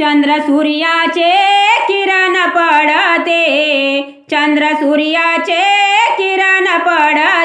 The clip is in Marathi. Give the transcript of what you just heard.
चंद्र सूर्याचे किरण पडते. चंद्र सूर्याचे किरण पडते.